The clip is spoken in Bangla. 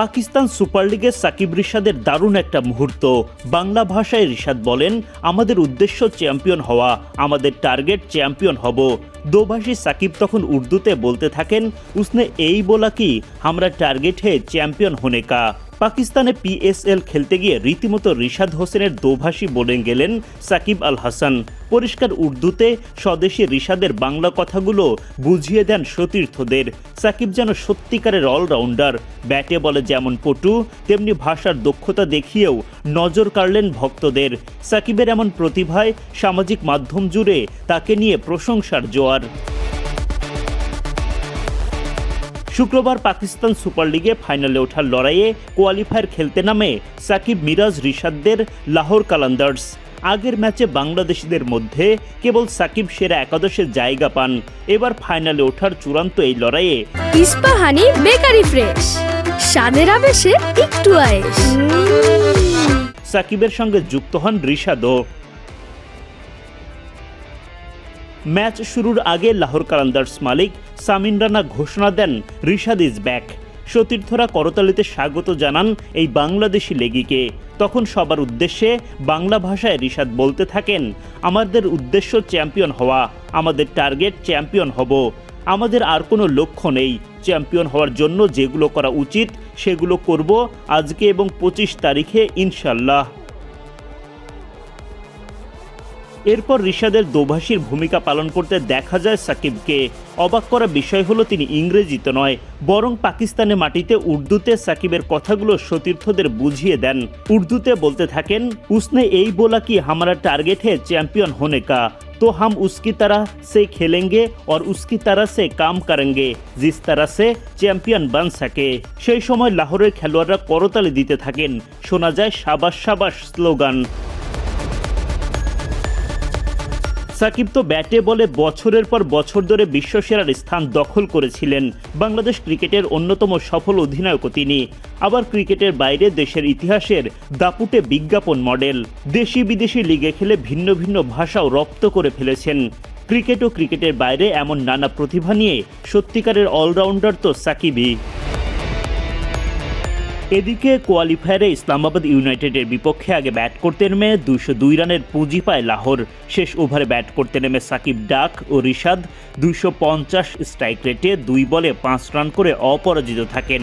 পাকিস্তান সুপার লিগে সাকিব রিশাদের দারুণ একটা মুহূর্ত। বাংলা ভাষায় রিশাদ বলেন, আমাদের উদ্দেশ্য চ্যাম্পিয়ন হওয়া, আমাদের টার্গেট চ্যাম্পিয়ন হব। দোভাষী সাকিব তখন উর্দুতে বলতে থাকেন, উসনে এই বলা কি আমরা টার্গেট হে চ্যাম্পিয়ন হোনে কা। পাকিস্তানে পিএসএল খেলতে গিয়ে রীতিমতো রিশাদ হোসেনের দোভাষী বলে গেলেন সাকিব আল হাসান। পরিষ্কার উর্দুতে স্বদেশী রিশাদের বাংলা কথাগুলো বুঝিয়ে দেন সতীর্থদের। সাকিব যেন সত্যিকারের অলরাউন্ডার। ব্যাটে বলে যেমন পটু, তেমনি ভাষার দক্ষতা দেখিয়েও নজর কাড়লেন ভক্তদের। সাকিবের এমন প্রতিভায় সামাজিক মাধ্যম জুড়ে তাকে নিয়ে প্রশংসার জোয়ার। শুক্রবার পাকিস্তান সুপার লিগে ফাইনালে ওঠার লড়াইয়ে কোয়ালিফায়ার খেলতে নামে সাকিব মিরাজ রিশাদদের লাহোর কালান্দার্স। আগের ম্যাচে বাংলাদেশিদের মধ্যে কেবল সাকিব সেরা একাদশে জায়গা পান। এবার ফাইনালে ওঠার চূড়ান্ত এই লড়াইয়ে ইস্পাহানি বেকারি ফ্রেশ স্বাদের আবেশে একটু আয়েশ। সাকিবের সঙ্গে যুক্ত হন রিশাদও। ম্যাচ শুরুর আগে লাহোর কালান্দার্স মালিক সামিন রানা ঘোষণা দেন, রিশাদ ইজ ব্যাক সতীর্থরা করতালিতে স্বাগত জানান এই বাংলাদেশি লেগিকে। তখন সবার উদ্দেশ্যে বাংলা ভাষায় রিশাদ বলতে থাকেন, আমাদের উদ্দেশ্য চ্যাম্পিয়ন হওয়া, আমাদের টার্গেট চ্যাম্পিয়ন হব। আমাদের আর কোনো লক্ষ্য নেই, চ্যাম্পিয়ন হওয়ার জন্য যেগুলো করা উচিত সেগুলো করব আজকে এবং পঁচিশ তারিখে ইনশাল্লাহ। এরপর রিশাদের দোভাষীর ভূমিকা পালন করতে দেখা যায় সাকিবকে অবাক করা বিষয় হলো তিনি ইংরেজিতে নয় বরং পাকিস্তানের মাটিতে উর্দুতে সাকিবের কথাগুলো সতীর্থদের বুঝিয়ে দেন উর্দুতে বলতে থাকেন উসনে এই बोला कि हमारा टारगेट है चैंपियन होने का तो हम उसकी तरह से खेलेंगे और उसकी तरह से काम करेंगे जिस तरह से চ্যাম্পিয়ন বান সকে সেই সময় লাহোরের খেলোয়াড়রা করতালি দিতে থাকেন শোনা যায় সাবাস সাবাস স্লোগান সাকিব তো ব্যাটে বলে বছরের পর বছর ধরে বিশ্বসেরার স্থান দখল করেছিলেন। বাংলাদেশ ক্রিকেটের অন্যতম সফল অধিনায়কও তিনি। আবার ক্রিকেটের বাইরে দেশের ইতিহাসের দাপুটে বিজ্ঞাপন মডেল। দেশি বিদেশি লিগে খেলে ভিন্ন ভিন্ন ভাষাও রপ্ত করে ফেলেছেন। ক্রিকেট ও ক্রিকেটের বাইরে এমন নানা প্রতিভা নিয়ে সত্যিকারের অলরাউন্ডার তো সাকিবই। এদিকে কোয়ালিফায়ারে ইসলামাবাদ ইউনাইটেডের বিপক্ষে আগে ব্যাট করতে নেমে দুশো দুই রানের পুঁজি পায় লাহোর। শেষ ওভারে ব্যাট করতে নেমে সাকিব ডাক ও রিশাদ দুইশো পঞ্চাশ স্ট্রাইক রেটে দুই বলে পাঁচ রান করে অপরাজিত থাকেন।